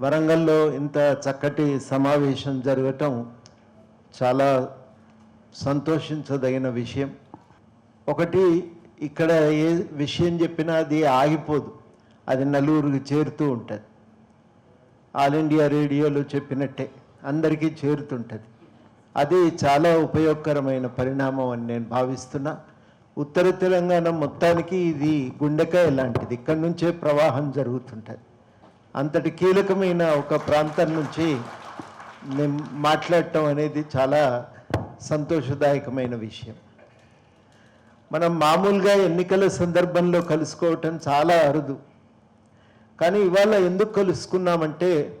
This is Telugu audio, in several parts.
వరంగల్లో ఇంత చక్కటి సమావేశం జరగటం చాలా సంతోషించదగిన విషయం. ఒకటి ఇక్కడ ఏ విషయం చెప్పినా అది ఆగిపోదు. అది నలుగురికి చేరుతూ ఉంటుంది. ఆల్ ఇండియా రేడియోలో చెప్పినట్టే అందరికీ చేరుతుంటుంది. అది చాలా ఉపయోగకరమైన పరిణామం అని నేను భావిస్తున్నా. ఉత్తర తెలంగాణ మొత్తానికి ఇది గుండెకాయ లాంటిది. ఇక్కడి నుంచే ప్రవాహం జరుగుతుంటుంది. అంతటి కీలకమైన ఒక ప్రాంతం నుంచి మేము మాట్లాడటం అనేది చాలా సంతోషదాయకమైన విషయం. మనం మామూలుగా ఎన్నికల సందర్భంలో కలుసుకోవటం చాలా అరుదు. కానీ ఇవాళ ఎందుకు కలుసుకున్నామంటే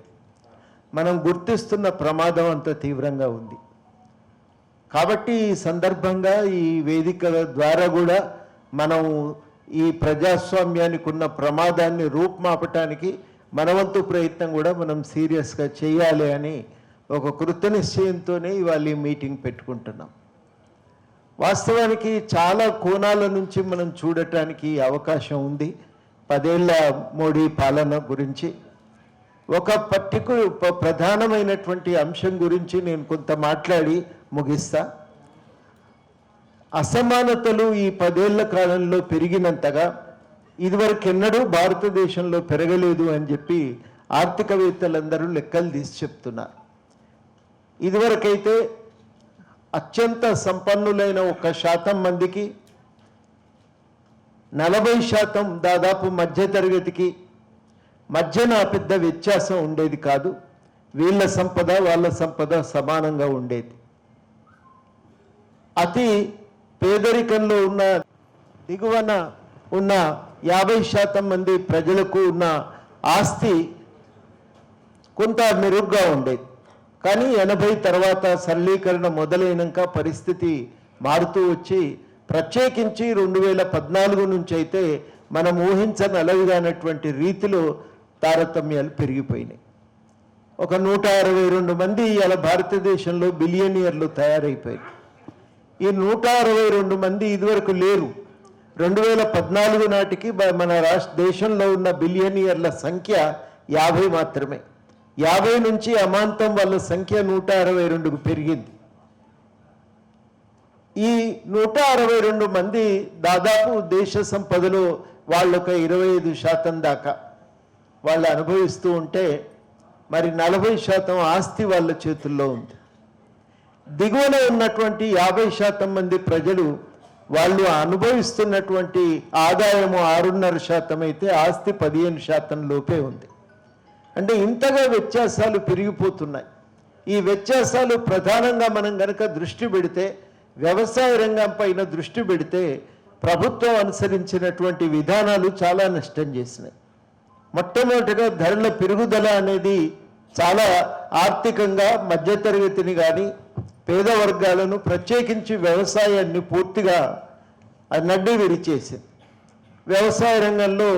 మనం గుర్తిస్తున్న ప్రమాదం అంత తీవ్రంగా ఉంది. కాబట్టి ఈ సందర్భంగా ఈ వేదికల ద్వారా కూడా మనం ఈ ప్రజాస్వామ్యానికి ఉన్న ప్రమాదాన్ని రూపుమాపటానికి మనవంతు ప్రయత్నం కూడా మనం సీరియస్గా చేయాలి అని ఒక కృత నిశ్చయంతోనే ఇవాళ ఈ మీటింగ్ పెట్టుకుంటున్నాం. వాస్తవానికి చాలా కోణాల నుంచి మనం చూడటానికి అవకాశం ఉంది. పదేళ్ళ మోడీ పాలన గురించి ఒక పర్టికులర్ ప్రధానమైనటువంటి అంశం గురించి నేను కొంత మాట్లాడి ముగిస్తా. అసమానతలు ఈ పదేళ్ళ కాలంలో పెరిగినంతగా ఇదివరకు ఎన్నడూ భారతదేశంలో పెరగలేదు అని చెప్పి ఆర్థికవేత్తలందరూ లెక్కలు తీసి చెప్తున్నారు. ఇదివరకైతే అత్యంత సంపన్నులైన ఒక శాతం మందికి నలభై శాతం దాదాపు మధ్యతరగతికి మధ్యన పెద్ద వ్యత్యాసం ఉండేది కాదు వీళ్ళ సంపద వాళ్ళ సంపద సమానంగా ఉండేది. అతి పేదరికంలో ఉన్న దిగువన ఉన్న యాభై శాతం మంది ప్రజలకు ఉన్న ఆస్తి కొంత మెరుగ్గా ఉండేది. కానీ ఎనభై తర్వాత సరళీకరణ మొదలైనాక పరిస్థితి మారుతూ వచ్చి ప్రత్యేకించి రెండు వేల పద్నాలుగు నుంచి అయితే మనం ఊహించనలవిగానటువంటి రీతిలో తారతమ్యాలు పెరిగిపోయినాయి. ఒక నూట అరవై రెండు మంది ఇవాళ భారతదేశంలో బిలియనియర్లు తయారైపోయారు. ఈ నూట అరవై రెండు మంది ఇదివరకు లేరు. రెండు వేల పద్నాలుగు నాటికి మన రాష్ట్ర దేశంలో ఉన్న బిలియనియర్ల సంఖ్య యాభై మాత్రమే. యాభై నుంచి అమాంతం వాళ్ళ సంఖ్య నూట అరవై రెండుకు పెరిగింది. ఈ నూట అరవై రెండు మంది దాదాపు దేశ సంపదలో వాళ్ళొక ఇరవై ఐదు శాతం దాకా వాళ్ళు అనుభవిస్తూ ఉంటే మరి నలభై శాతం ఆస్తి వాళ్ళ చేతుల్లో ఉంది. దిగువన ఉన్నటువంటి యాభై శాతం మంది ప్రజలు వాళ్ళు అనుభవిస్తున్నటువంటి ఆదాయము ఆరున్నర శాతం అయితే ఆస్తి పదిహేను శాతం లోపే ఉంది. అంటే ఇంతగా వ్యత్యాసాలు పెరిగిపోతున్నాయి. ఈ వ్యత్యాసాలు ప్రధానంగా మనం కనుక దృష్టి పెడితే వ్యవసాయ రంగం పైన దృష్టి పెడితే ప్రభుత్వం అనుసరించినటువంటి విధానాలు చాలా నష్టం చేసినాయి. మొట్టమొదటిగా ధరల పెరుగుదల అనేది చాలా ఆర్థికంగా మధ్యతరగతిని కానీ పేద వర్గాలను ప్రత్యేకించి వ్యవసాయాన్ని పూర్తిగా నడ్డి విరిచేసింది. వ్యవసాయ రంగంలో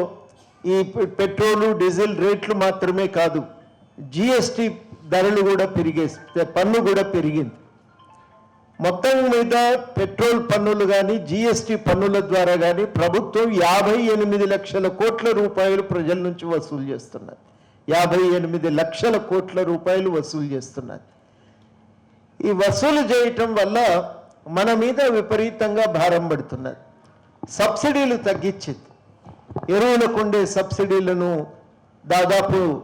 ఈ పెట్రోలు డీజిల్ రేట్లు మాత్రమే కాదు జిఎస్టి ధరలు కూడా పెరిగే పన్ను కూడా పెరిగింది. మొత్తం మీద పెట్రోల్ పన్నులు కానీ జిఎస్టి పన్నుల ద్వారా కానీ ప్రభుత్వం యాభై ఎనిమిది లక్షల కోట్ల రూపాయలు ప్రజల నుంచి వసూలు చేస్తున్నది. యాభై ఎనిమిది లక్షల కోట్ల రూపాయలు వసూలు చేస్తున్నది. ఈ వసూలు చేయటం వల్ల మన మీద విపరీతంగా భారం పడుతున్నది. సబ్సిడీలు తగ్గించింది. ఎరువులకు ఉండే సబ్సిడీలను దాదాపు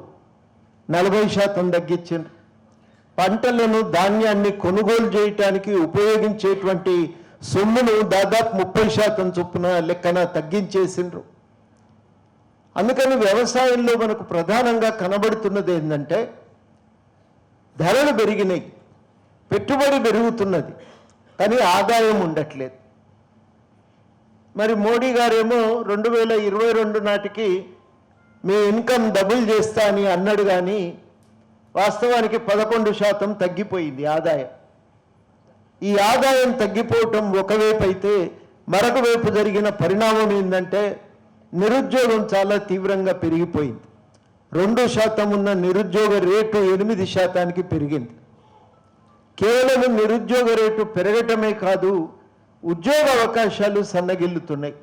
నలభై శాతం తగ్గించింది. పంటలను ధాన్యాన్ని కొనుగోలు చేయటానికి ఉపయోగించేటువంటి సొమ్మును దాదాపు ముప్పై శాతం చొప్పున లెక్కన తగ్గించేసిండ్రు. అందుకని వ్యవసాయంలో మనకు ప్రధానంగా కనబడుతున్నది ఏంటంటే ధరలు పెరిగినాయి. పెట్టుబడి పెరుగుతున్నది కానీ ఆదాయం ఉండట్లేదు. మరి మోడీ గారేమో రెండు వేల ఇరవై రెండు నాటికి మీ ఇన్కమ్ డబుల్ చేస్తా అని అన్నాడు కానీ వాస్తవానికి పదకొండు శాతం తగ్గిపోయింది ఆదాయం. ఈ ఆదాయం తగ్గిపోవటం ఒకవైపు అయితే మరొక వైపు జరిగిన పరిణామం ఏంటంటే నిరుద్యోగం చాలా తీవ్రంగా పెరిగిపోయింది. రెండు శాతం ఉన్న నిరుద్యోగ రేటు ఎనిమిది శాతానికి పెరిగింది. కేవలం నిరుద్యోగ రేటు పెరగటమే కాదు ఉద్యోగ అవకాశాలు సన్నగిల్లుతున్నాయి.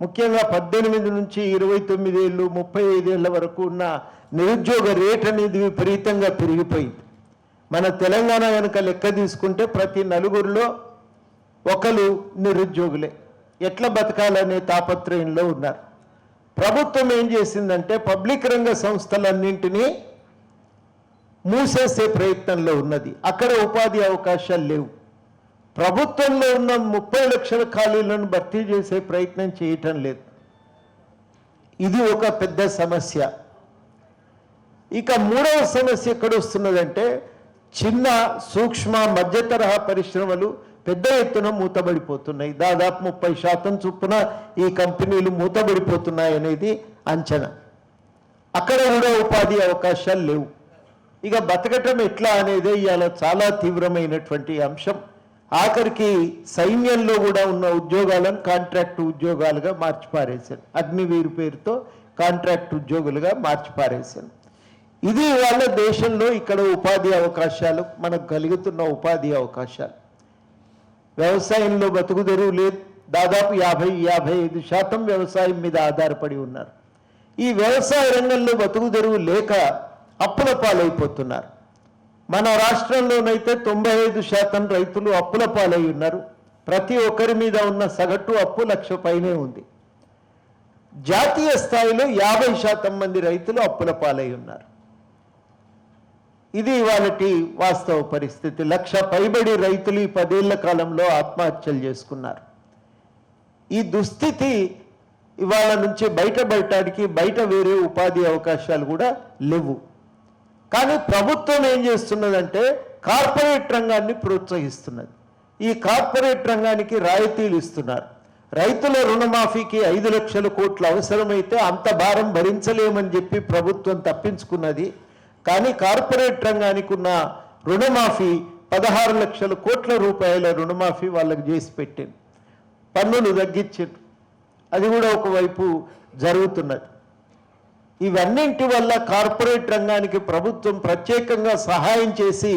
ముఖ్యంగా పద్దెనిమిది నుంచి ఇరవై తొమ్మిది ఏళ్ళు ముప్పై ఐదేళ్ళ వరకు ఉన్న నిరుద్యోగ రేట్ అనేది విపరీతంగా పెరిగిపోయింది. మన తెలంగాణ కనుక లెక్క తీసుకుంటే ప్రతి నలుగురిలో ఒకరు నిరుద్యోగులే. ఎట్లా బతకాలనే తాపత్రయంలో ఉన్నారు. ప్రభుత్వం ఏం చేసిందంటే పబ్లిక్ రంగ సంస్థలన్నింటినీ మూసేసే ప్రయత్నంలో ఉన్నది. అక్కడ ఉపాధి అవకాశాలు లేవు. ప్రభుత్వంలో ఉన్న ముప్పై లక్షల ఖాళీలను భర్తీ చేసే ప్రయత్నం చేయటం లేదు. ఇది ఒక పెద్ద సమస్య. ఇక మూడవ సమస్య ఎక్కడ వస్తున్నదంటే చిన్న సూక్ష్మ మధ్య తరహా పరిశ్రమలు పెద్ద ఎత్తున మూతబడిపోతున్నాయి. దాదాపు ముప్పై శాతం చొప్పున ఈ కంపెనీలు మూతబడిపోతున్నాయి అనేది అంచనా. అక్కడ కూడా ఉపాధి అవకాశాలు లేవు. ఇక బతకటం ఎట్లా అనేది ఇవాళ చాలా తీవ్రమైనటువంటి అంశం. ఆఖరికి సైన్యంలో కూడా ఉన్న ఉద్యోగాలను కాంట్రాక్ట్ ఉద్యోగాలుగా మార్చి పారేశారు అగ్నివీరు పేరుతో కాంట్రాక్ట్ ఉద్యోగులుగా మార్చిపారేశారు. ఇది ఇవాళ దేశంలో ఇక్కడ ఉపాధి అవకాశాలు మనకు కలుగుతున్న ఉపాధి అవకాశాలు. వ్యవసాయంలో బతుకు తెరువు లేదు. దాదాపు యాభై యాభై ఐదు శాతం వ్యవసాయం మీద ఆధారపడి ఉన్నారు. ఈ వ్యవసాయ రంగంలో బతుకు తెరువు లేక అప్పుల పాలైపోతున్నారు. మన రాష్ట్రంలోనైతే తొంభై ఐదు శాతం రైతులు అప్పుల పాలై ఉన్నారు. ప్రతి ఒక్కరి మీద ఉన్న సగటు అప్పు లక్ష పైనే ఉంది. జాతీయ స్థాయిలో యాభై శాతం మంది రైతులు అప్పుల పాలై ఉన్నారు. ఇది ఇవాళటి వాస్తవ పరిస్థితి. లక్ష పైబడి రైతులు ఈ పదేళ్ళ కాలంలో ఆత్మహత్యలు చేసుకున్నారు. ఈ దుస్థితి ఇవాళ నుంచి బయటపడటానికి బయట వేరే ఉపాధి అవకాశాలు కూడా లేవు. కానీ ప్రభుత్వం ఏం చేస్తున్నదంటే కార్పొరేట్ రంగాన్ని ప్రోత్సహిస్తున్నది. ఈ కార్పొరేట్ రంగానికి రాయితీలు ఇస్తున్నారు. రైతుల రుణమాఫీకి ఐదు లక్షల కోట్లు అవసరమైతే అంత భారం భరించలేమని చెప్పి ప్రభుత్వం తప్పించుకున్నది. కానీ కార్పొరేట్ రంగానికి ఉన్న రుణమాఫీ పదహారు లక్షల కోట్ల రూపాయల రుణమాఫీ వాళ్ళకి చేసి పెట్టింది. పన్నులు తగ్గించారు అది కూడా ఒకవైపు జరుగుతున్నది. ఇవన్నింటి వల్ల కార్పొరేట్ రంగానికి ప్రభుత్వం ప్రత్యేకంగా సహాయం చేసి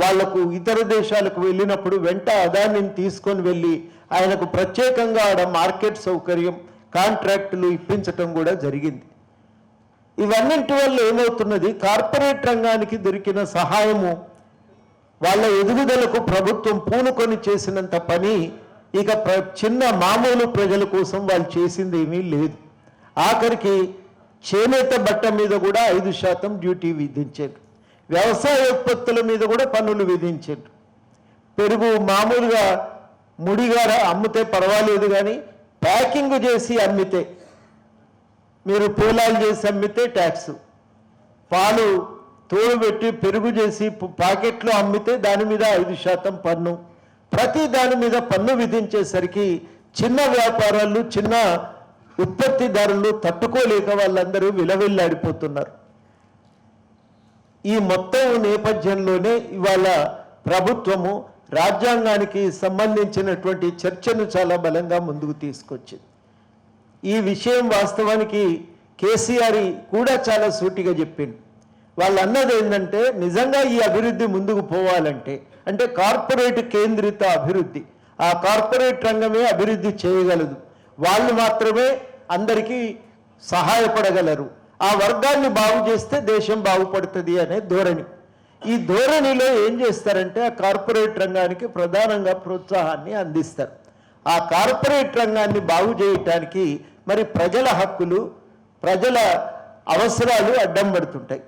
వాళ్ళకు ఇతర దేశాలకు వెళ్ళినప్పుడు వెంట అదానిని తీసుకొని వెళ్ళి ఆయనకు ప్రత్యేకంగా ఆడ మార్కెట్ సౌకర్యం కాంట్రాక్టులు ఇప్పించటం కూడా జరిగింది. ఇవన్నింటి వల్ల ఏమవుతున్నది? కార్పొరేట్ రంగానికి దొరికిన సహాయము వాళ్ళ ఎదుగుదలకు ప్రభుత్వం పూనుకొని చేసినంత పని ఇక ప్ర చిన్న మామూలు ప్రజల కోసం వాళ్ళు చేసింది ఏమీ లేదు. ఆఖరికి చేనేత బట్ట మీద కూడా ఐదు శాతం డ్యూటీ విధించారు. వ్యవసాయ ఉత్పత్తుల మీద కూడా పన్నులు విధించారు. పెరుగు మామూలుగా ముడిగా అమ్మితే పర్వాలేదు కానీ ప్యాకింగ్ చేసి అమ్మితే మీరు పూలాలు చేసి అమ్మితే ట్యాక్స్. పాలు తోడు పెట్టి పెరుగు చేసి ప్యాకెట్లో అమ్మితే దాని మీద ఐదు శాతం పన్ను. ప్రతి దాని మీద పన్ను విధించేసరికి చిన్న వ్యాపారాలు చిన్న ఉత్పత్తిదారులు తట్టుకోలేక వాళ్ళందరూ విలవిల్లాడిపోతున్నారు. ఈ మొత్తం నేపథ్యంలోనే ఇవాళ ప్రభుత్వము రాజ్యాంగానికి సంబంధించినటువంటి చర్చను చాలా బలంగా ముందుకు తీసుకొచ్చింది. ఈ విషయం వాస్తవానికి కేసీఆర్ కూడా చాలా సూటిగా చెప్పింది వాళ్ళు అన్నది ఏంటంటే నిజంగా ఈ అభివృద్ధి ముందుకు పోవాలంటే అంటే కార్పొరేట్ కేంద్రిత అభివృద్ధి ఆ కార్పొరేట్ రంగమే అభివృద్ధి చేయగలదు. వాళ్ళు మాత్రమే అందరికీ సహాయపడగలరు. ఆ వర్గాన్ని బాగు చేస్తే దేశం బాగుపడుతుంది అనే ధోరణి. ఈ ధోరణిలో ఏం చేస్తారంటే ఆ కార్పొరేట్ రంగానికి ప్రధానంగా ప్రోత్సాహాన్ని అందిస్తారు. ఆ కార్పొరేట్ రంగాన్ని బాగు చేయటానికి మరి ప్రజల హక్కులు ప్రజల అవసరాలు అడ్డం పడుతుంటాయి.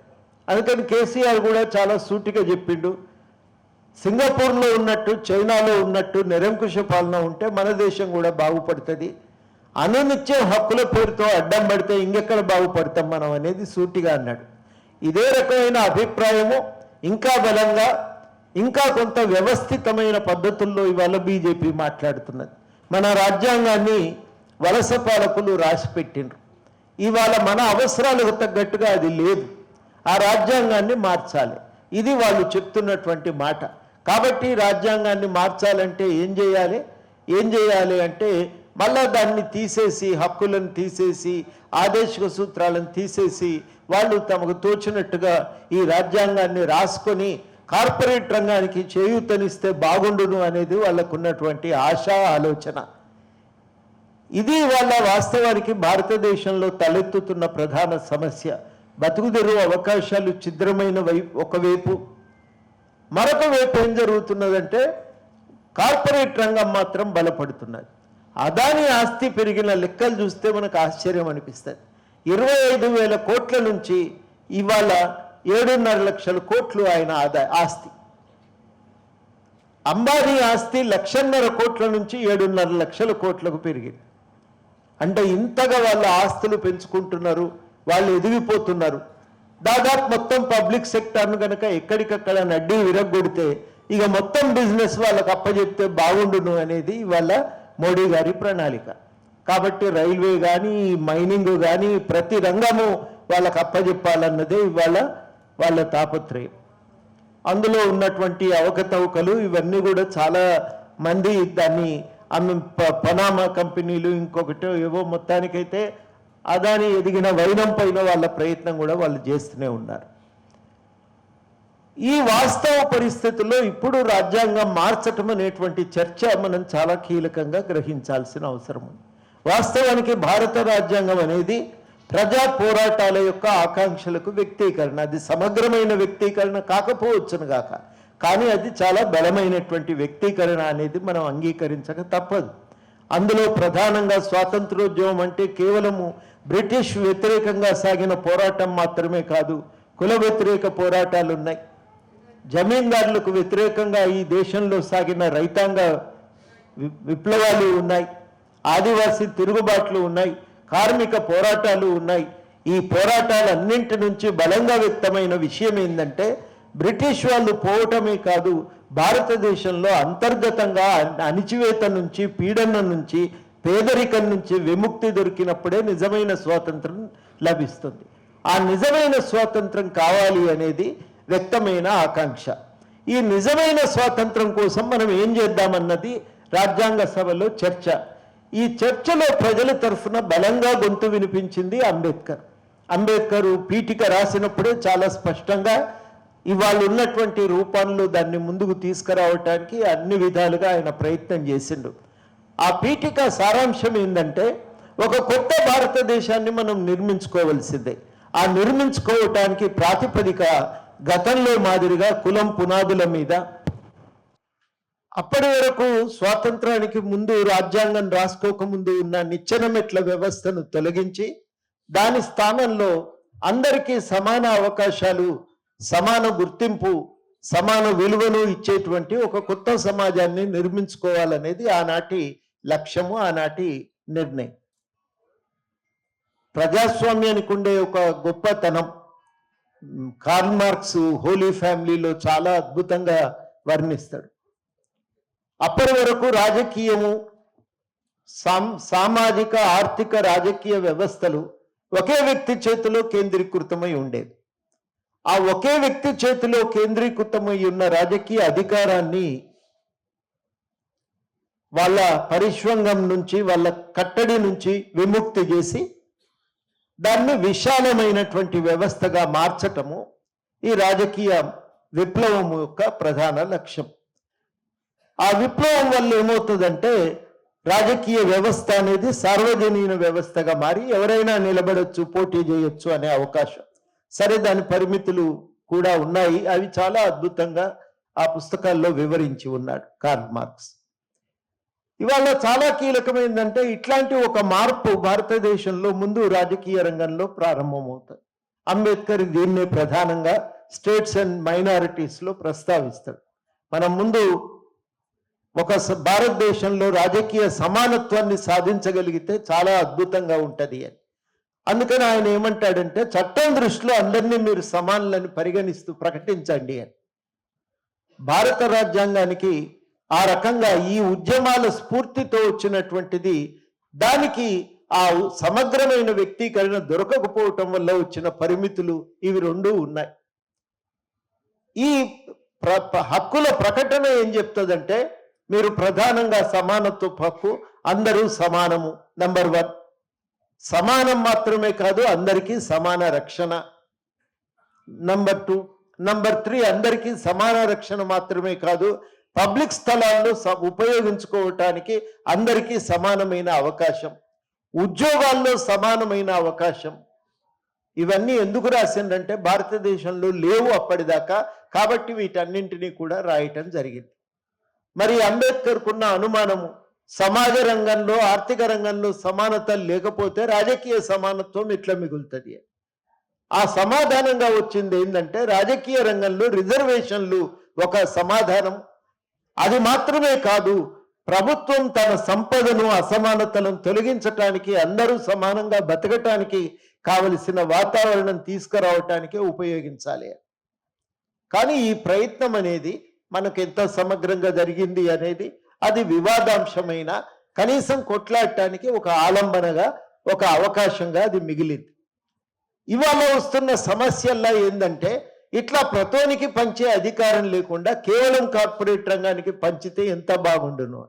అందుకని కేసీఆర్ కూడా చాలా సూటిగా చెప్పిండు. సింగపూర్లో ఉన్నట్టు చైనాలో ఉన్నట్టు నిరంకుశ పాలన ఉంటే మన దేశం కూడా బాగుపడుతుంది. అనునిత్యం హక్కుల పేరుతో అడ్డం పడితే ఇంకెక్కడ బాగుపడతాం మనం అనేది సూటిగా అన్నాడు. ఇదే రకమైన అభిప్రాయము ఇంకా బలంగా ఇంకా కొంత వ్యవస్థితమైన పద్ధతుల్లో ఇవాళ బీజేపీ మాట్లాడుతున్నది. మన రాజ్యాంగాన్ని వలస పాలకులు రాసిపెట్టిండ్రు. ఇవాళ మన అవసరాలకు తగ్గట్టుగా అది లేదు. ఆ రాజ్యాంగాన్ని మార్చాలి. ఇది వాళ్ళు చెప్తున్నటువంటి మాట. కాబట్టి రాజ్యాంగాన్ని మార్చాలంటే ఏం చేయాలి? ఏం చేయాలి అంటే మళ్ళా దాన్ని తీసేసి హక్కులను తీసేసి ఆదేశిక సూత్రాలను తీసేసి వాళ్ళు తమకు తోచినట్టుగా ఈ రాజ్యాంగాన్ని రాసుకొని కార్పొరేట్ రంగానికి చేయూతనిస్తే బాగుండును అనేది వాళ్ళకున్నటువంటి ఆశ ఆలోచన. ఇది వాళ్ళ వాస్తవానికి భారతదేశంలో తలెత్తుతున్న ప్రధాన సమస్య. బతుకుదెరువు అవకాశాలు ఛిద్రమైన వైపు. ఒకవైపు మరొక వైపు ఏం జరుగుతున్నదంటే కార్పొరేట్ రంగం మాత్రం బలపడుతున్నది. అదాని ఆస్తి పెరిగిన లెక్కలు చూస్తే మనకు ఆశ్చర్యం అనిపిస్తుంది. ఇరవై ఐదు వేల కోట్ల నుంచి ఇవాళ ఏడున్నర లక్షల కోట్లు ఆయన ఆదా ఆస్తి. అంబానీ ఆస్తి లక్షన్నర కోట్ల నుంచి ఏడున్నర లక్షల కోట్లకు పెరిగింది. అంటే ఇంతగా వాళ్ళ ఆస్తులు పెంచుకుంటున్నారు వాళ్ళు ఎదిగిపోతున్నారు. దాదాపు మొత్తం పబ్లిక్ సెక్టార్ను కనుక ఎక్కడికక్కడ నడ్డి విరగొడితే ఇక మొత్తం బిజినెస్ వాళ్ళకి అప్పచెప్తే బాగుండును అనేది ఇవాళ మోడీ గారి ప్రణాళిక. కాబట్టి రైల్వే కానీ మైనింగ్ కానీ ప్రతి రంగము వాళ్ళకి అప్పజెప్పాలన్నదే ఇవాళ వాళ్ళ తాపత్రయం. అందులో ఉన్నటువంటి అవకతవకలు ఇవన్నీ కూడా చాలా మంది దాన్ని ఆమె ప- పనామా కంపెనీలు ఇంకొకటి ఏవో మొత్తానికైతే అదాని ఎదిగిన వైనం పైన వాళ్ళ ప్రయత్నం కూడా వాళ్ళు చేస్తూనే ఉన్నారు. ఈ వాస్తవ పరిస్థితుల్లో ఇప్పుడు రాజ్యాంగం మార్చటం అనేటువంటి చర్చ మనం చాలా కీలకంగా గ్రహించాల్సిన అవసరం ఉంది. వాస్తవానికి భారత రాజ్యాంగం అనేది ప్రజా పోరాటాల యొక్క ఆకాంక్షలకు వ్యక్తీకరణ. అది సమగ్రమైన వ్యక్తీకరణ కాకపోవచ్చును గాక. కానీ అది చాలా బలమైనటువంటి వ్యక్తీకరణ అనేది మనం అంగీకరించక తప్పదు. అందులో ప్రధానంగా స్వాతంత్రోద్యమం అంటే కేవలము బ్రిటిష్ వ్యతిరేకంగా సాగిన పోరాటం మాత్రమే కాదు కుల వ్యతిరేక పోరాటాలు ఉన్నాయి. జమీందారులకు వ్యతిరేకంగా ఈ దేశంలో సాగిన రైతాంగ విప్లవాలు ఉన్నాయి. ఆదివాసీ తిరుగుబాట్లు ఉన్నాయి. కార్మిక పోరాటాలు ఉన్నాయి. ఈ పోరాటాలన్నింటి నుంచి బలంగా వ్యక్తమైన విషయం ఏంటంటే బ్రిటిష్ వాళ్ళు పోవటమే కాదు భారతదేశంలో అంతర్గతంగా అణిచివేత నుంచి పీడన నుంచి పేదరికం నుంచి విముక్తి దొరికినప్పుడే నిజమైన స్వాతంత్రం లభిస్తుంది. ఆ నిజమైన స్వాతంత్రం కావాలి అనేది వ్యక్తమైన ఆకాంక్ష. ఈ నిజమైన స్వాతంత్రం కోసం మనం ఏం చేద్దామన్నది రాజ్యాంగ సభలో చర్చ. ఈ చర్చలో ప్రజల తరఫున బలంగా గొంతు వినిపించింది అంబేద్కర్. అంబేద్కర్ పీఠిక రాసినప్పుడే చాలా స్పష్టంగా ఇవాళ ఉన్నటువంటి రూపంలో దాన్ని ముందుకు తీసుకురావటానికి అన్ని విధాలుగా ఆయన ప్రయత్నం చేసిండు. ఆ పీఠిక సారాంశం ఏంటంటే ఒక కొత్త భారతదేశాన్ని మనం నిర్మించుకోవలసిందే. ఆ నిర్మించుకోవటానికి ప్రాతిపదిక గతంలో మాదిరిగా కులం పునాదుల మీద అప్పటి వరకు స్వాతంత్రానికి ముందు రాజ్యాంగం రాసుకోక ముందు ఉన్న నిచ్చెన మెట్ల వ్యవస్థను తొలగించి దాని స్థానంలో అందరికీ సమాన అవకాశాలు సమాన గుర్తింపు సమాన విలువను ఇచ్చేటువంటి ఒక కొత్త సమాజాన్ని నిర్మించుకోవాలనేది ఆనాటి లక్ష్యము ఆనాటి నిర్ణయం. ప్రజాస్వామ్యానికి ఉండే ఒక గొప్పతనం. కార్ల్ మార్క్స్ హోలీ ఫ్యామిలీలో చాలా అద్భుతంగా వర్ణిస్తాడు. అప్పటి వరకు రాజకీయము సామ్ సామాజిక ఆర్థిక రాజకీయ వ్యవస్థలు ఒకే వ్యక్తి చేతిలో కేంద్రీకృతమై ఉండేవి. ఆ ఒకే వ్యక్తి చేతిలో కేంద్రీకృతమై ఉన్న రాజకీయ అధికారాన్ని వాళ్ళ పరిశ్వంగం నుంచి వాళ్ళ కట్టడి నుంచి విముక్తి చేసి దాన్ని విశాలమైనటువంటి వ్యవస్థగా మార్చటము ఈ రాజకీయ విప్లవం యొక్క ప్రధాన లక్ష్యం. ఆ విప్లవం వల్ల ఏమవుతుందంటే రాజకీయ వ్యవస్థ అనేది సార్వజనీన వ్యవస్థగా మారి ఎవరైనా నిలబడొచ్చు పోటీ చేయొచ్చు అనే అవకాశం. సరే దాని పరిమితులు కూడా ఉన్నాయి. అవి చాలా అద్భుతంగా ఆ పుస్తకాల్లో వివరించి ఉన్నాడు కార్ల్ మార్క్స్. ఇవాళ చాలా కీలకమైందంటే ఇట్లాంటి ఒక మార్పు భారతదేశంలో ముందు రాజకీయ రంగంలో ప్రారంభమవుతుంది. అంబేద్కర్ దీన్నే ప్రధానంగా స్టేట్స్ అండ్ మైనారిటీస్లో ప్రస్తావిస్తాడు. మనం ముందు ఒక స- భారతదేశంలో రాజకీయ సమానత్వాన్ని సాధించగలిగితే చాలా అద్భుతంగా ఉంటుంది అని. అందుకని ఆయన ఏమంటాడంటే చట్టం దృష్టిలో అందరినీ మీరు సమానులని పరిగణిస్తూ ప్రకటించండి అని. భారత రాజ్యాంగానికి ఆ రకంగా ఈ ఉద్యమాల స్ఫూర్తితో వచ్చినటువంటిది దానికి ఆ సమగ్రమైన వ్యక్తీకరణ దొరకకపోవటం వల్ల వచ్చిన పరిమితులు ఇవి రెండు ఉన్నాయి. ఈ ప్ర ప్ర- హక్కుల ప్రకటన ఏం చెప్తుందంటే మీరు ప్రధానంగా సమానత్వ హక్కు అందరూ సమానము నంబర్ వన్. సమానం మాత్రమే కాదు అందరికీ సమాన రక్షణ. Number two. నంబర్ త్రీ అందరికీ సమాన రక్షణ మాత్రమే కాదు పబ్లిక్ స్థలాలను ఉపయోగించుకోవటానికి అందరికీ సమానమైన అవకాశం. ఉద్యోగాల్లో సమానమైన అవకాశం. ఇవన్నీ ఎందుకు రాసిందంటే భారతదేశంలో లేవు అప్పటిదాకా కాబట్టి వీటన్నింటినీ కూడా రాయటం జరిగింది. మరి అంబేద్కర్కున్న అనుమానము సమాజ రంగంలో ఆర్థిక రంగంలో సమానత లేకపోతే రాజకీయ సమానత్వం ఇట్లా మిగులుతుంది. ఆ సమాధానంగా వచ్చింది ఏంటంటే రాజకీయ రంగంలో రిజర్వేషన్లు ఒక సమాధానం అది మాత్రమే కాదు ప్రభుత్వం తన సంపదను అసమానతలను తొలగించటానికి అందరూ సమానంగా బతకటానికి కావలసిన వాతావరణం తీసుకురావటానికే ఉపయోగించాలి. కానీ ఈ ప్రయత్నం అనేది మనకు ఎంత సమగ్రంగా జరిగింది అనేది అది వివాదాంశమైన కనీసం కొట్లాడటానికి ఒక ఆలంబనగా ఒక అవకాశంగా అది మిగిలింది. ఇవాళ వస్తున్న సమస్యల్లో ఏంటంటే ఇట్లా ప్రతోనికి పంచే అధికారం లేకుండా కేవలం కార్పొరేట్ రంగానికి పంచితే ఎంత బాగుండును?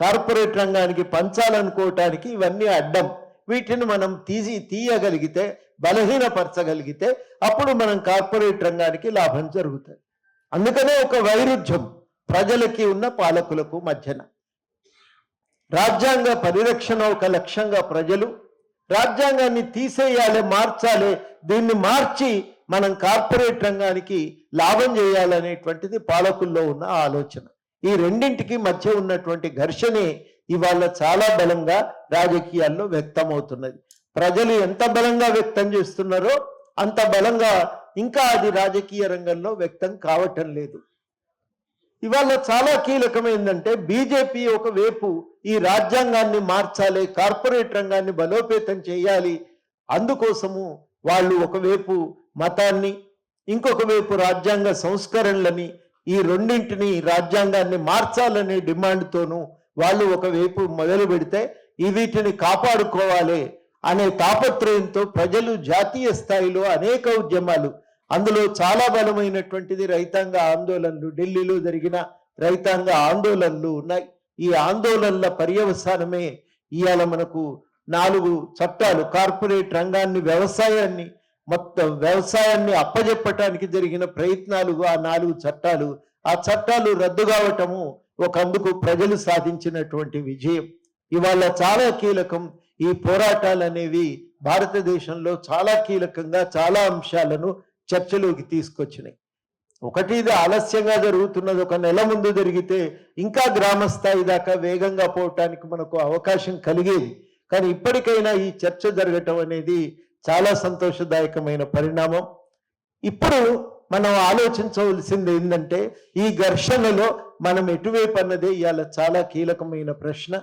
కార్పొరేట్ రంగానికి పంచాలనుకోవటానికి ఇవన్నీ అడ్డం. వీటిని మనం తీసి తీయగలిగితే బలహీనపరచగలిగితే అప్పుడు మనం కార్పొరేట్ రంగానికి లాభం జరుగుతుంది. అందుకనే ఒక వైరుధ్యం ప్రజలకి ఉన్న పాలకులకు మధ్యన. రాజ్యాంగ పరిరక్షణ ఒక లక్ష్యంగా ప్రజలు రాజ్యాంగాన్ని తీసేయాలి మార్చాలి దీన్ని మార్చి మనం కార్పొరేట్ రంగానికి లాభం చేయాలనేటువంటిది పాలకుల్లో ఉన్న ఆలోచన. ఈ రెండింటికి మధ్య ఉన్నటువంటి ఘర్షణే ఇవాళ చాలా బలంగా రాజకీయాల్లో వ్యక్తమవుతున్నది. ప్రజలు ఎంత బలంగా వ్యక్తం చేస్తున్నారో అంత బలంగా ఇంకా అది రాజకీయ రంగంలో వ్యక్తం కావటం లేదు. ఇవాళ చాలా కీలకమైందంటే బీజేపీ ఒక వైపు ఈ రాజ్యాంగాన్ని మార్చాలి కార్పొరేట్ రంగాన్ని బలోపేతం చేయాలి అందుకోసము వాళ్ళు ఒకవైపు మతాన్ని ఇంకొక వైపు రాజ్యాంగ సంస్కరణలని ఈ రెండింటిని రాజ్యాంగాన్ని మార్చాలనే డిమాండ్తోనూ వాళ్ళు ఒకవైపు మొదలు పెడితే ఈ వీటిని కాపాడుకోవాలి అనే తాపత్రయంతో ప్రజలు జాతీయ స్థాయిలో అనేక ఉద్యమాలు అందులో చాలా బలమైనటువంటిది రైతాంగ ఆందోళనలు ఢిల్లీలో జరిగిన రైతాంగ ఆందోళనలు ఉన్నాయి. ఈ ఆందోళనల పర్యవసానమే ఇవాళ మనకు నాలుగు చట్టాలు కార్పొరేట్ రంగాన్ని వ్యవసాయాన్ని మొత్తం వ్యవసాయాన్ని అప్పజెప్పటానికి జరిగిన ప్రయత్నాలు ఆ నాలుగు చట్టాలు ఆ చట్టాలు రద్దు కావటము ఒక అందుకు ప్రజలు సాధించినటువంటి విజయం. ఇవాళ చాలా కీలకం ఈ పోరాటాలు అనేవి భారతదేశంలో చాలా కీలకంగా చాలా అంశాలను చర్చలోకి తీసుకొచ్చినాయి. ఒకటి ఇది ఆలస్యంగా జరుగుతున్నది ఒక నెల ముందు జరిగితే ఇంకా గ్రామ స్థాయి దాకా వేగంగా పోవటానికి మనకు అవకాశం కలిగేది. కానీ ఇప్పటికైనా ఈ చర్చ జరగటం అనేది చాలా సంతోషదాయకమైన పరిణామం. ఇప్పుడు మనం ఆలోచించవలసింది ఏంటంటే ఈ ఘర్షణలో మనం ఎటువైపు అన్నదే ఇవాళ చాలా కీలకమైన ప్రశ్న.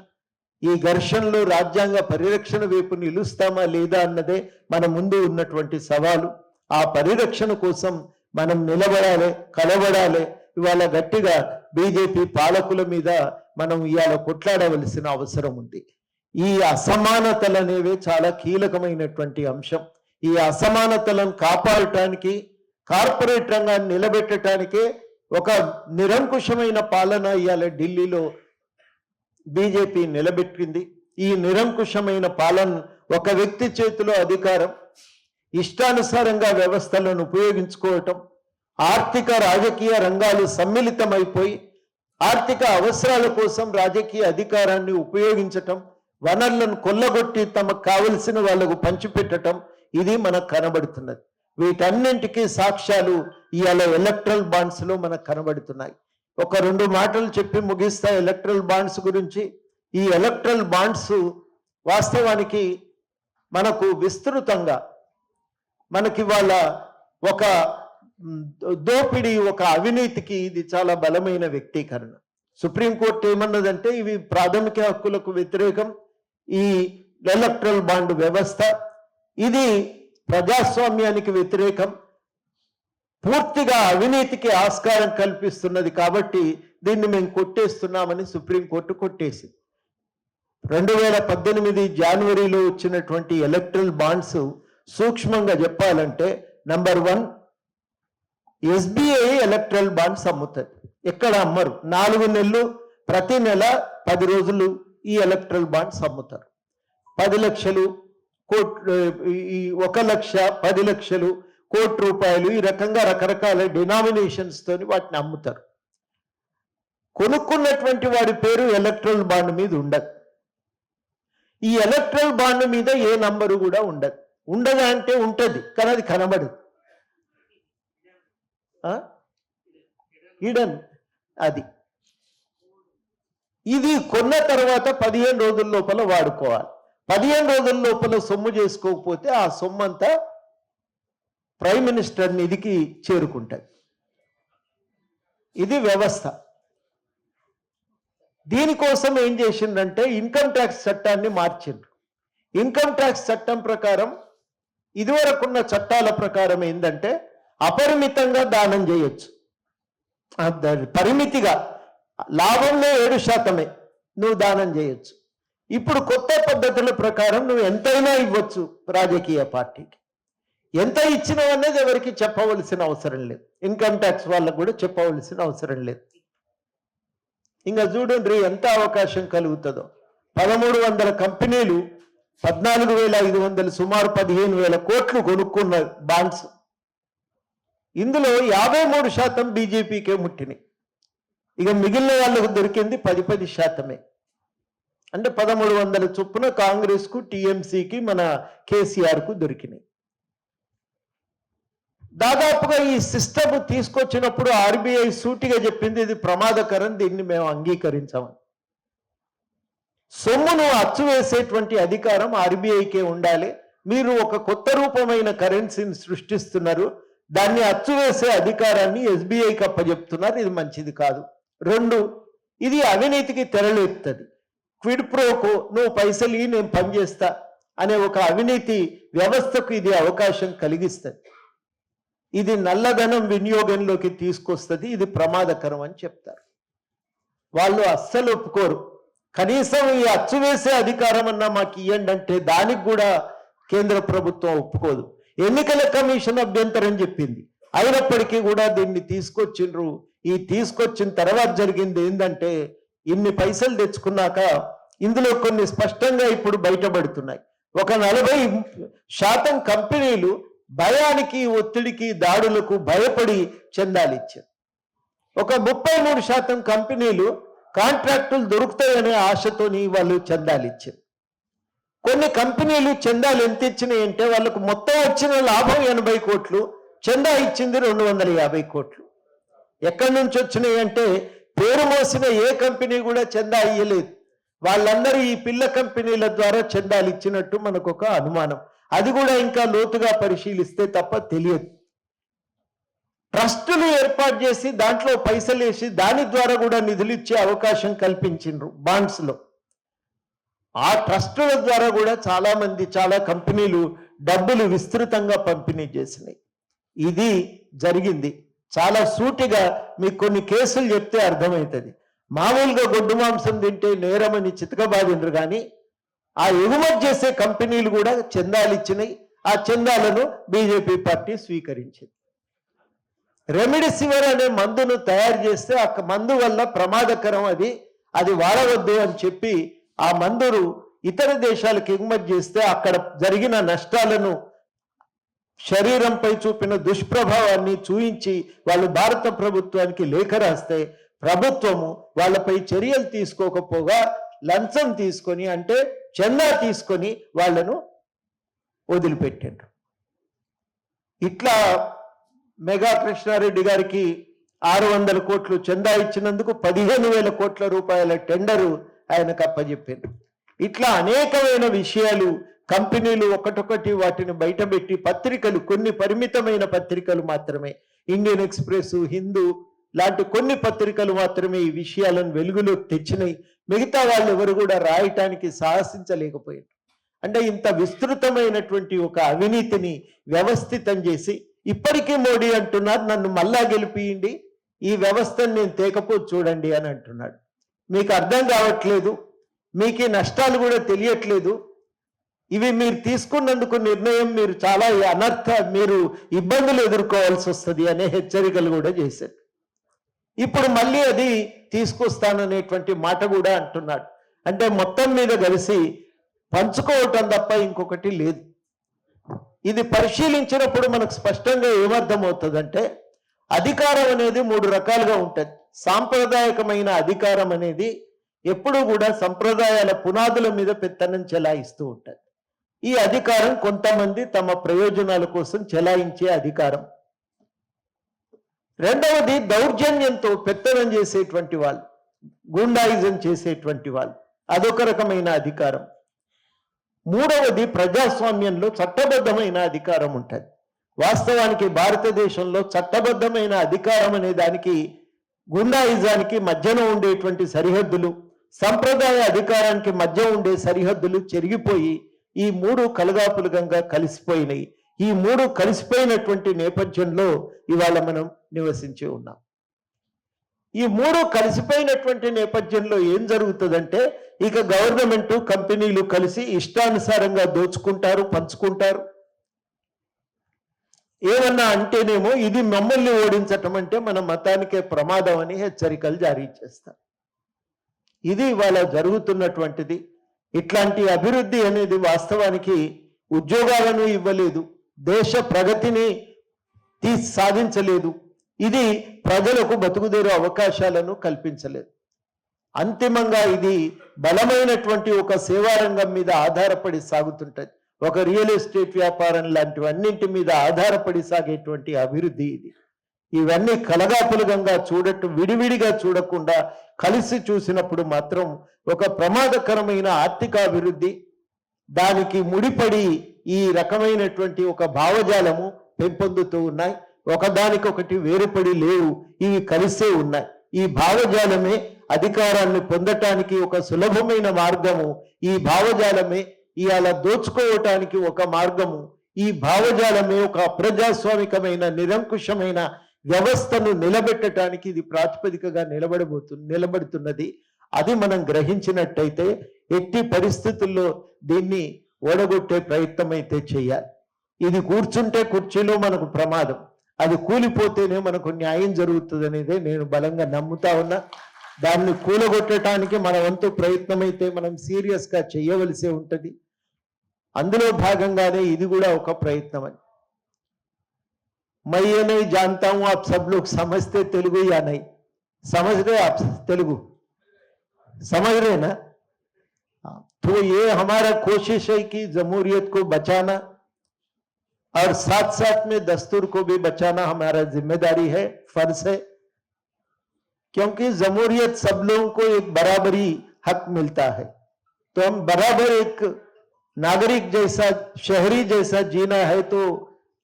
ఈ ఘర్షణలో రాజ్యాంగ పరిరక్షణ వైపు నిలుస్తామా లేదా అన్నదే మన ముందు ఉన్నటువంటి సవాలు. ఆ పరిరక్షణ కోసం మనం నిలబడాలి కలబడాలి ఇవాళ గట్టిగా బీజేపీ పాలకుల మీద మనం ఇవాళ కొట్లాడవలసిన అవసరం ఉంది. ఈ అసమానతలు అనేవి చాలా కీలకమైనటువంటి అంశం. ఈ అసమానతలను కాపాడటానికి కార్పొరేట్ రంగాన్ని నిలబెట్టడానికే ఒక నిరంకుశమైన పాలన ఇవాళ ఢిల్లీలో బీజేపీ నిలబెట్టింది. ఈ నిరంకుశమైన పాలన ఒక వ్యక్తి చేతిలో అధికారం ఇష్టానుసారంగా వ్యవస్థలను ఉపయోగించుకోవటం ఆర్థిక రాజకీయ రంగాలు సమ్మిళితమైపోయి ఆర్థిక అవసరాల కోసం రాజకీయ అధికారాన్ని ఉపయోగించటం వనరులను కొల్లగొట్టి తమకు కావలసిన వాళ్ళకు పంచిపెట్టటం ఇది మనకు కనబడుతున్నది. వీటన్నింటికీ సాక్ష్యాలు ఇవాళ ఎలక్ట్రల్ బాండ్స్లో మనకు కనబడుతున్నాయి. ఒక రెండు మాటలు చెప్పి ముగిస్తా ఎలక్ట్రల్ బాండ్స్ గురించి. ఈ ఎలక్ట్రల్ బాండ్స్ వాస్తవానికి మనకు విస్తృతంగా మనకి వాళ్ళ ఒక దోపిడీ ఒక అవినీతికి ఇది చాలా బలమైన వ్యక్తీకరణ. సుప్రీంకోర్టు ఏమన్నదంటే ఇవి ప్రాథమిక హక్కులకు వ్యతిరేకం. ఈ ఎలక్ట్రల్ బాండ్ వ్యవస్థ. ఇది ప్రజాస్వామ్యానికి వ్యతిరేకం. పూర్తిగా అవినీతికి ఆస్కారం కల్పిస్తున్నది కాబట్టి దీన్ని మేము కొట్టేస్తున్నామని సుప్రీంకోర్టు కొట్టేసింది. రెండు వేల పద్దెనిమిది జనవరిలో వచ్చినటువంటి ఎలక్ట్రల్ బాండ్స్ సూక్ష్మంగా చెప్పాలంటే number one SBI electoral bonds అమ్ముతుంది. ఎక్కడ అమ్మరు? నాలుగు నెలలు ప్రతి నెల పది రోజులు ఈ ఎలక్ట్రల్ బాండ్స్ అమ్ముతారు పది లక్షలు కోట్ ఈ ఒక లక్ష పది లక్షలు కోటి రూపాయలు ఈ రకంగా రకరకాల డినామినేషన్స్ తోని వాటిని అమ్ముతారు కొనుక్కున్నటువంటి వాడి పేరు ఎలక్ట్రల్ బాండ్ మీద ఉండదు ఈ ఎలక్ట్రల్ బాండ్ మీద ఏ నంబరు కూడా ఉండదు ఉండదా అంటే ఉంటుంది కానీ అది కనబడదు ఇడన్ అది ఇది కొన్న తర్వాత పదిహేను రోజుల లోపల వాడుకోవాలి. పదిహేను రోజుల లోపల సొమ్ము చేసుకోకపోతే ఆ సొమ్ము అంతా ప్రైమ్ మినిస్టర్ నిధికి చేరుకుంటుంది. ఇది వ్యవస్థ. దీనికోసం ఏం చేసిండంటే ఇన్కమ్ ట్యాక్స్ చట్టాన్ని మార్చిండ్రు. ఇన్కమ్ ట్యాక్స్ చట్టం ప్రకారం ఇదివరకున్న చట్టాల ప్రకారం ఏంటంటే అపరిమితంగా దానం చేయొచ్చు. పరిమితిగా లాభంలో ఏడు శాతమే. నువ్వు దానం చేయొచ్చు. ఇప్పుడు కొత్త పద్ధతుల ప్రకారం నువ్వు ఎంతైనా ఇవ్వచ్చు రాజకీయ పార్టీకి. ఎంత ఇచ్చినావు అనేది ఎవరికి చెప్పవలసిన అవసరం లేదు. ఇన్కమ్ ట్యాక్స్ వాళ్ళకు కూడా చెప్పవలసిన అవసరం లేదు. ఇంకా చూడండి ఎంత అవకాశం కలుగుతుందో. పదమూడు వందల కంపెనీలు పద్నాలుగు వేల ఐదు వందలు సుమారు పదిహేను వేల కోట్లు కొనుక్కున్న బాండ్స్ ఇందులో యాభై మూడు శాతం బీజేపీకే ముట్టినాయి. ఇక మిగిలిన వాళ్ళకు దొరికింది పది పది శాతమే. అంటే పదమూడు వందల చొప్పున కాంగ్రెస్కు టీఎంసీకి మన కేసీఆర్కు దొరికినాయి. దాదాపుగా ఈ సిస్టమ్ తీసుకొచ్చినప్పుడు ఆర్బీఐ సూటిగా చెప్పింది ఇది ప్రమాదకరం దీన్ని మేము అంగీకరించామని సొమ్మును అచ్చువేసేటువంటి అధికారం ఆర్బీఐకే ఉండాలి. మీరు ఒక కొత్త రూపమైన కరెన్సీని సృష్టిస్తున్నారు. దాన్ని అచ్చువేసే అధికారాన్ని ఎస్బీఐకి అప్పచెప్తున్నారు. ఇది మంచిది కాదు. రెండు. ఇది అవినీతికి తెరలేపుతుంది. క్విడ్ ప్రోకు నువ్వు పైసలు నేను పనిచేస్తా అనే ఒక అవినీతి వ్యవస్థకు ఇది అవకాశం కలిగిస్తుంది. ఇది నల్లధనం వినియోగంలోకి తీసుకొస్తుంది. ఇది ప్రమాదకరం అని చెప్తారు. వాళ్ళు అస్సలు ఒప్పుకోరు. కనీసం ఈ అచ్చు వేసే అధికారం అన్నా మాకు ఇవ్వండి అంటే దానికి కూడా కేంద్ర ప్రభుత్వం ఒప్పుకోదు. ఎన్నికల కమిషన్ అభ్యంతరం చెప్పింది. అయినప్పటికీ కూడా దీన్ని తీసుకొచ్చిండ్రు ఈ తీసుకొచ్చిన తర్వాత జరిగింది ఏంటంటే ఇన్ని పైసలు తెచ్చుకున్నాక ఇందులో కొన్ని స్పష్టంగా ఇప్పుడు బయటపడుతున్నాయి. ఒక నలభై శాతం కంపెనీలు భయానికి ఒత్తిడికి దాడులకు భయపడి చెందాలిచ్చారు ఒక ముప్పై మూడు శాతం కంపెనీలు కాంట్రాక్టులు దొరుకుతాయనే ఆశతోని వాళ్ళు చెందాలిచ్చారు కొన్ని కంపెనీలు చందాలు ఎంత ఇచ్చినాయి అంటే వాళ్ళకు మొత్తం వచ్చిన లాభం ఎనభై కోట్లు చందా ఇచ్చింది రెండు వందల యాభై కోట్లు. ఎక్కడి నుంచి వచ్చినాయి అంటే పేరు మోసిన ఏ కంపెనీ కూడా చందా ఇయ్యలేదు. వాళ్ళందరూ ఈ పిల్ల కంపెనీల ద్వారా చందాలు ఇచ్చినట్టు మనకు ఒక అనుమానం. అది కూడా ఇంకా లోతుగా పరిశీలిస్తే తప్ప తెలియదు. ట్రస్టులు ఏర్పాటు చేసి దాంట్లో పైసలు వేసి దాని ద్వారా కూడా నిధులు ఇచ్చే అవకాశం కల్పించిండ్రు బాండ్స్లో ఆ ట్రస్టుల ద్వారా కూడా చాలా మంది చాలా కంపెనీలు డబ్బులు విస్తృతంగా పంపిణీ చేసినాయి. ఇది జరిగింది. చాలా సూటిగా మీకు కొన్ని కేసులు చెప్తే అర్థమవుతుంది. మామూలుగా గొడ్డు మాంసం తింటే నేరమని చితకబాదిండ్రు కానీ ఆ ఎగుమతి చేసే కంపెనీలు కూడా చందాలు ఇచ్చినాయి. ఆ చందాలను బీజేపీ పార్టీ స్వీకరించింది. రెమిడిసివర్ అనే మందును తయారు చేస్తే ఆ మందు వల్ల ప్రమాదకరం అది అది వాడవద్దు అని చెప్పి ఆ మందును ఇతర దేశాలకు ఎగుమతి చేస్తే అక్కడ జరిగిన నష్టాలను శరీరంపై చూపిన దుష్ప్రభావాన్ని చూయించి వాళ్ళు భారత ప్రభుత్వానికి లేఖ రాస్తే ప్రభుత్వము వాళ్ళపై చర్యలు తీసుకోకపోగా లంచం తీసుకొని అంటే చందా తీసుకొని వాళ్ళను వదిలిపెట్టారు ఇట్లా మెగా కృష్ణారెడ్డి గారికి ఆరు వందల కోట్లు చందా ఇచ్చినందుకు పదిహేను వేల కోట్ల రూపాయల టెండరు ఆయనకు అప్పజెప్పారు ఇట్లా అనేకమైన విషయాలు కంపెనీలు ఒకటొకటి వాటిని బయటపెట్టి పత్రికలు కొన్ని పరిమితమైన పత్రికలు మాత్రమే. ఇండియన్ ఎక్స్ప్రెస్ హిందూ లాంటి కొన్ని పత్రికలు మాత్రమే ఈ విషయాలను వెలుగులోకి తెచ్చినాయి మిగతా వాళ్ళు ఎవరు కూడా రాయటానికి సాహసించలేకపోయారు అంటే ఇంత విస్తృతమైనటువంటి ఒక అవినీతిని వ్యవస్థితం చేసి ఇప్పటికీ మోడీ అంటున్నారు నన్ను మళ్ళా గెలిపియండి ఈ వ్యవస్థను నేను తేకపోతే చూడండి అని అంటున్నాడు. మీకు అర్థం కావట్లేదు మీకు నష్టాలు కూడా తెలియట్లేదు ఇవి మీరు తీసుకున్నందుకు నిర్ణయం మీరు చాలా అనర్థ మీరు ఇబ్బందులు ఎదుర్కోవాల్సి వస్తుంది అనే హెచ్చరికలు కూడా చేశారు ఇప్పుడు మళ్ళీ అది తీసుకొస్తాననేటువంటి మాట కూడా అంటున్నాడు. అంటే మొత్తం మీద కలిసి పంచుకోవటం తప్ప ఇంకొకటి లేదు. ఇది పరిశీలించినప్పుడు మనకు స్పష్టంగా ఏమర్థమవుతుందంటే అధికారం అనేది మూడు రకాలుగా ఉంటుంది. సాంప్రదాయకమైన అధికారం అనేది ఎప్పుడూ కూడా సంప్రదాయాల పునాదుల మీద పెత్తనం చెలాయిస్తూ ఉంటుంది. ఈ అధికారం కొంతమంది తమ ప్రయోజనాల కోసం చెలాయించే అధికారం. రెండవది దౌర్జన్యంతో పెత్తనం చేసేటువంటి వాళ్ళు గుండాయిజం చేసేటువంటి వాళ్ళు అదొక రకమైన అధికారం. మూడవది ప్రజాస్వామ్యంలో చట్టబద్ధమైన అధికారం ఉంటుంది. వాస్తవానికి భారతదేశంలో చట్టబద్ధమైన అధికారం అనే దానికి గుండాయిజానికి మధ్యన ఉండేటువంటి సరిహద్దులు సంప్రదాయ అధికారానికి మధ్య ఉండే సరిహద్దులు చెరిగిపోయి ఈ మూడు కలగాపులగంగా కలిసిపోయినాయి. ఈ మూడు కలిసిపోయినటువంటి నేపథ్యంలో ఇవాళ మనం నివసించి ఉన్నాం. ఈ మూడు కలిసిపోయినటువంటి నేపథ్యంలో ఏం జరుగుతుందంటే ఇక గవర్నమెంట్ కంపెనీలు కలిసి ఇష్టానుసారంగా దోచుకుంటారు పంచుకుంటారు. ఏమన్నా అంటేనేమో ఇది మమ్మల్ని ఓడించటం అంటే మన మతానికే ప్రమాదం అని హెచ్చరికలు జారీ చేస్తారు. ఇది ఇవాళ జరుగుతున్నటువంటిది. ఇట్లాంటి అభివృద్ధి అనేది వాస్తవానికి ఉద్యోగాలను ఇవ్వలేదు దేశ ప్రగతిని తీ సాధించలేదు. ఇది ప్రజలకు బతుకుదేరు అవకాశాలను కల్పించలేదు. అంతిమంగా ఇది బలమైనటువంటి ఒక సేవారంగం మీద ఆధారపడి సాగుతుంటది. ఒక రియల్ ఎస్టేట్ వ్యాపారం లాంటివన్నింటి మీద ఆధారపడి సాగేటువంటి అభివృద్ధి ఇది. ఇవన్నీ కలగాపులగంగా చూడట్టు విడివిడిగా చూడకుండా కలిసి చూసినప్పుడు మాత్రం ఒక ప్రమాదకరమైన ఆర్థిక అభివృద్ధి దానికి ముడిపడి ఈ రకమైనటువంటి ఒక భావజాలము పెంపొందుతూ ఉన్నాయి. ఒకదానికొకటి వేరుపడి లేవు ఇవి కలిసే ఉన్నాయి. ఈ భావజాలమే అధికారాన్ని పొందటానికి ఒక సులభమైన మార్గము. ఈ భావజాలమే ఇవాళ దోచుకోవటానికి ఒక మార్గము. ఈ భావజాలమే ఒక అప్రజాస్వామికమైన నిరంకుశమైన వ్యవస్థను నిలబెట్టడానికి ఇది ప్రాతిపదికగా నిలబడబోతు నిలబడుతున్నది. అది మనం గ్రహించినట్టయితే ఎట్టి పరిస్థితుల్లో దీన్ని ఓడగొట్టే ప్రయత్నం అయితే చేయాలి. ఇది కూర్చుంటే కుర్చీలో మనకు ప్రమాదం. అది కూలిపోతేనే మనకు న్యాయం జరుగుతుంది అనేది నేను బలంగా నమ్ముతా ఉన్నా. దాన్ని కూలగొట్టడానికి మన వంతు ప్రయత్నం అయితే మనం సీరియస్గా చేయవలసి ఉంటుంది. అందులో భాగంగానే ఇది కూడా ఒక ప్రయత్నం అని. मैं ये नहीं जानता हूँ आप सब लोग समझते तेलुगु या नहीं। समझ रहे आप तेलुगु? समझ रहे ना? हाँ, तो ये हमारा कोशिश है कि जमहूरियत को बचाना और साथ साथ में दस्तूर को भी बचाना हमारा ज़िम्मेदारी है फ़र्ज़ है। क्योंकि जमहूरियत सब लोगों को एक बराबरी हक मिलता है। तो हम बराबर एक नागरिक जैसा शहरी जैसा जीना है तो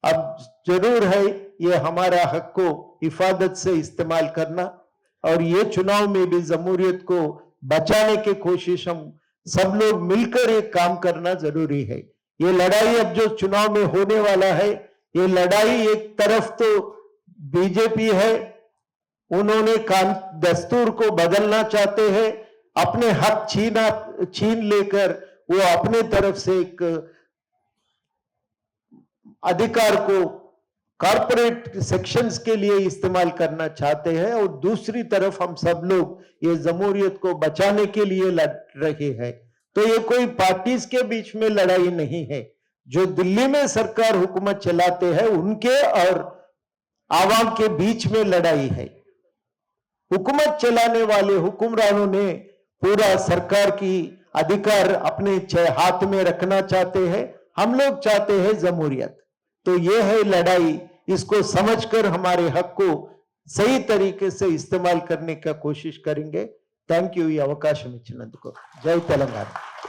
अब ज़रूर है ये हमारा हक को हिफाजत से इस्तेमाल करना और ये चुनाव में भी जमहूरियत को बचाने की कोशिश हम सब लोग मिलकर एक काम करना ज़रूरी है। ये लड़ाई अब जो चुनाव में होने वाला है, ये लड़ाई एक तरफ़ तो बीजेपी है, उन्होंने कान दस्तूर को बदलना चाहते हैं, अपने हक छीना, छीन लेकर वो अपने तरफ़ से एक अधिकार को कॉरपोरेट सेक्शंस के लिए इस्तेमाल करना चाहते हैं और दूसरी तरफ़ हम सब लोग ये जमहूरियत को बचाने के लिए लड़ रहे हैं। तो ये कोई पार्टीज़ के बीच में लड़ाई नहीं है। जो दिल्ली में सरकार हुकूमत चलाते हैं, उनके और आवाम के बीच में लड़ाई है। हुकूमत चलाने वाले हुक्मरानों ने पूरा सरकार की अधिकार अपने हाथ में रखना चाहते हैं। हम लोग चाहते हैं जमहूरियत। तो ये है लड़ाई इसको समझकर हमारे हक को सही तरीके से इस्तेमाल करने का कोशिश करेंगे థ్యాంక్ యూ ఈ అవకాశం ఇచ్చినందుకు జై తెలంగాణ